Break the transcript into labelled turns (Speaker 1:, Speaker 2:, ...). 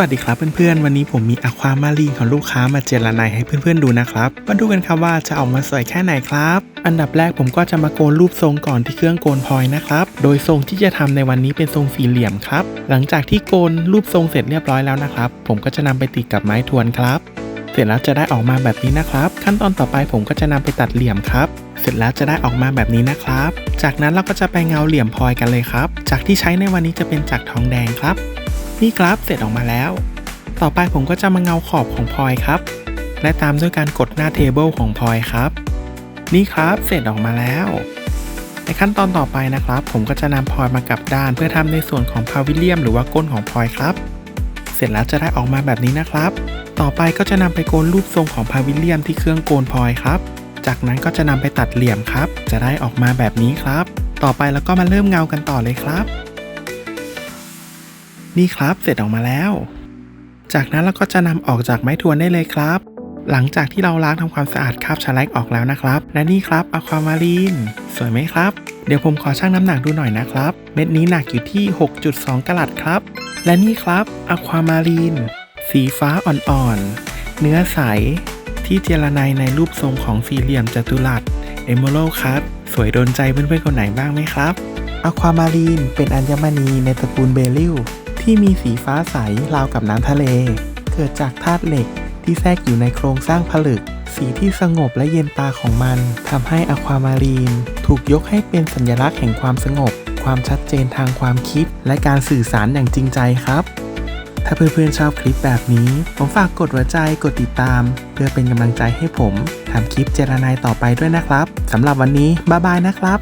Speaker 1: วัสดีครับเพื่อนๆ วันนี้ผมมีอะความารีนของลูกค้ามาเจรนายให้เพื่อนๆดูนะครับ มาดูกันครับว่าจะออกมาสวยแค่ไหนครับ อันดับแรกผมก็จะมาโกนรูปทรงก่อนที่เครื่องโกนพลอยนะครับ โดยทรงที่จะทำในวันนี้เป็นทรงสี่เหลี่ยมครับ หลังจากที่โกนรูปทรงเสร็จเรียบร้อยแล้วนะครับ ผมก็จะนำไปติดกับไม้ทวนครับ เสร็จแล้วจะได้ออกมาแบบนี้นะครับ ขั้นตอนต่อไปผมก็จะนำไปตัดเหลี่ยมครับเสร็จแล้วจะได้ออกมาแบบนี้นะครับ จากนั้นเราก็จะไปเงาเหลี่ยมพลอยกันเลยครับ จากที่ใช้ในวันนี้จะเป็นจากทองแดงครับ นี่ครับเสร็จออกมาแล้ว ต่อไปผมก็จะมาเงาขอบของพอยครับ และตามด้วยการกดหน้าเทเบิลของพอยครับ นี่ครับเสร็จออกมาแล้ว ในขั้นตอนต่อไปนะครับ ผมก็จะนำพอยมากลับด้านเพื่อทำในส่วนของพาวิเลียมหรือว่าก้นของพอยครับ เสร็จแล้วจะได้ออกมาแบบนี้นะครับ ต่อไปก็จะนำไปโกนรูปทรงของพาวิเลียมที่เครื่องโกนพอยครับ จากนั้นก็จะนำไปตัดเหลี่ยมครับ จะได้ออกมาแบบนี้ครับ ต่อไปแล้วก็มาเริ่มเงากันต่อเลยครับ นี่ครับเสร็จออกมาแล้ว จากนั้นเราก็จะนำออกจากไม้ทวนได้เลยครับ หลังจากที่เราล้างทำความสะอาดคราบชะแลกออกแล้วนะครับ และนี่ครับอะความารีน สวยไหมครับ เดี๋ยวผมขอชั่งน้ำหนักดูหน่อยนะครับ เม็ดนี้หนักอยู่ที่ 6.2กะรัตครับ และนี่ครับอะความารีน สีฟ้าอ่อนๆ เนื้อใส ที่เจรไนในรูปทรงของสี่เหลี่ยมจัตุรัสเอม r ร d คัตสวยโดนใจเพื่อนๆคนไหนบ้างไหมครับอะความารีนเป็นอัญมณีในตระกูลเบลิล ที่มีสีฟ้าใสราวกับน้ำทะเล เกิดจากธาตุเหล็กที่แทรกอยู่ในโครงสร้างผลึก สีที่สงบและเย็นตาของมันทำให้อความารีน ถูกยกให้เป็นสัญลักษณ์แห่งความสงบ ความชัดเจนทางความคิด และการสื่อสารอย่างจริงใจครับ ถ้าเพื่อนๆชอบคลิปแบบนี้ ผมฝากกดหัวใจกดติดตาม เพื่อเป็นกำลังใจให้ผมทำคลิปเจรนายต่อไปด้วยนะครับสำหรับวันนี้บ๊ายบายนะครับ